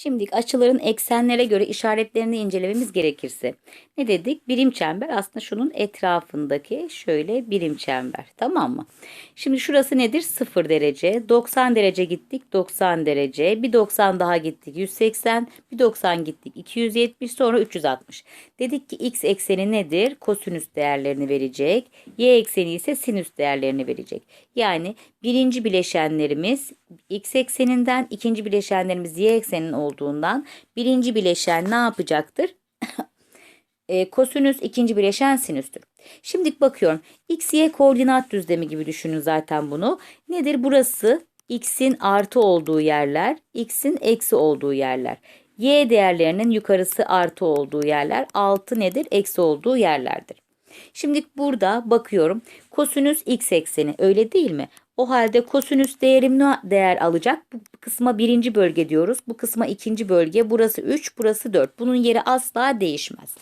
Şimdi açıların eksenlere göre işaretlerini incelememiz gerekirse ne dedik? Birim çember aslında şunun etrafındaki şöyle birim çember. Tamam mı? Şimdi şurası nedir? 0 derece. 90 derece gittik 90 derece. Bir 90 daha gittik 180. Bir 90 gittik 270 sonra 360. Dedik ki x ekseni nedir? Kosinüs değerlerini verecek. Y ekseni ise sinüs değerlerini verecek. Yani birinci bileşenlerimiz x ekseninden ikinci bileşenlerimiz y eksenin olduğundan birinci bileşen ne yapacaktır? e, kosinüs ikinci bileşen sinüstür. Şimdi bakıyorum. X, Y koordinat düzlemi gibi düşünün zaten bunu. Nedir? Burası x'in artı olduğu yerler, x'in eksi olduğu yerler. Y değerlerinin yukarısı artı olduğu yerler, altı nedir? Eksi olduğu yerlerdir. Şimdi burada bakıyorum. Kosinüs x ekseni öyle değil mi? O halde kosinüs değerim ne değer alacak? Bu kısma birinci bölge diyoruz. Bu kısma ikinci bölge. Burası 3, burası 4. Bunun yeri asla değişmez.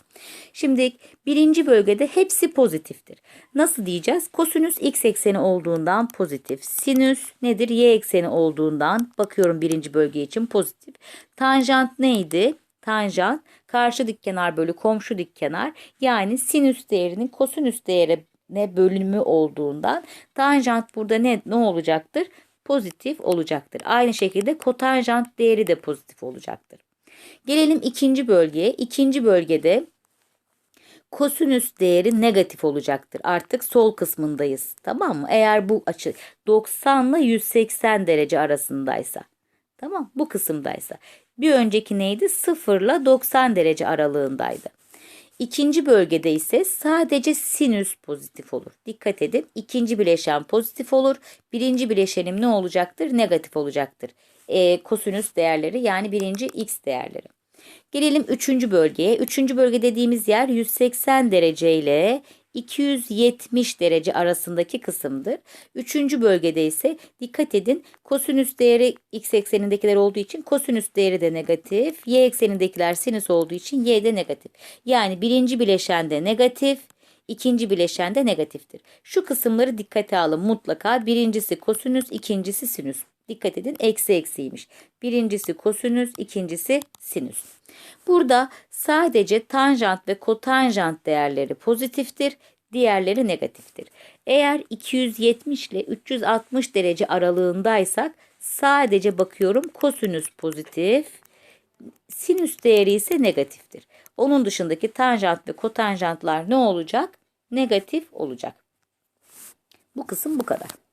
Şimdi birinci bölgede hepsi pozitiftir. Nasıl diyeceğiz? Kosinüs x ekseni olduğundan pozitif. Sinüs nedir? Y ekseni olduğundan bakıyorum birinci bölge için pozitif. Tanjant neydi? Tanjant karşı dik kenar bölü komşu dik kenar yani sinüs değerinin kosinüs değerine bölümü olduğundan tanjant burada ne, ne olacaktır? Pozitif olacaktır. Aynı şekilde kotanjant değeri de pozitif olacaktır. Gelelim ikinci bölgeye. İkinci bölgede kosinüs değeri negatif olacaktır. Artık sol kısmındayız. Tamam mı? Eğer bu açı 90 ile 180 derece arasındaysa. Tamam bu kısımdaysa. Bir önceki neydi? 0 ile 90 derece aralığındaydı. İkinci bölgede ise sadece sinüs pozitif olur. Dikkat edin. İkinci bileşen pozitif olur. Birinci bileşenim ne olacaktır? Negatif olacaktır. E, kosinüs değerleri yani birinci x değerleri. Gelelim üçüncü bölgeye. Üçüncü bölge dediğimiz yer 180 derece ile 270 derece arasındaki kısımdır. Üçüncü bölgede ise dikkat edin kosinüs değeri x eksenindekiler olduğu için kosinüs değeri de negatif. Y eksenindekiler sinüs olduğu için y de negatif. Yani birinci bileşende negatif, ikinci bileşende negatiftir. Şu kısımları dikkate alın mutlaka. Birincisi kosinüs, ikincisi sinüs. Dikkat edin eksi eksiymiş. Birincisi kosinüs, ikincisi sinüs. Burada sadece tanjant ve kotanjant değerleri pozitiftir, diğerleri negatiftir. Eğer 270 ile 360 derece aralığındaysak sadece bakıyorum kosinüs pozitif, sinüs değeri ise negatiftir. Onun dışındaki tanjant ve kotanjantlar ne olacak? Negatif olacak. Bu kısım bu kadar.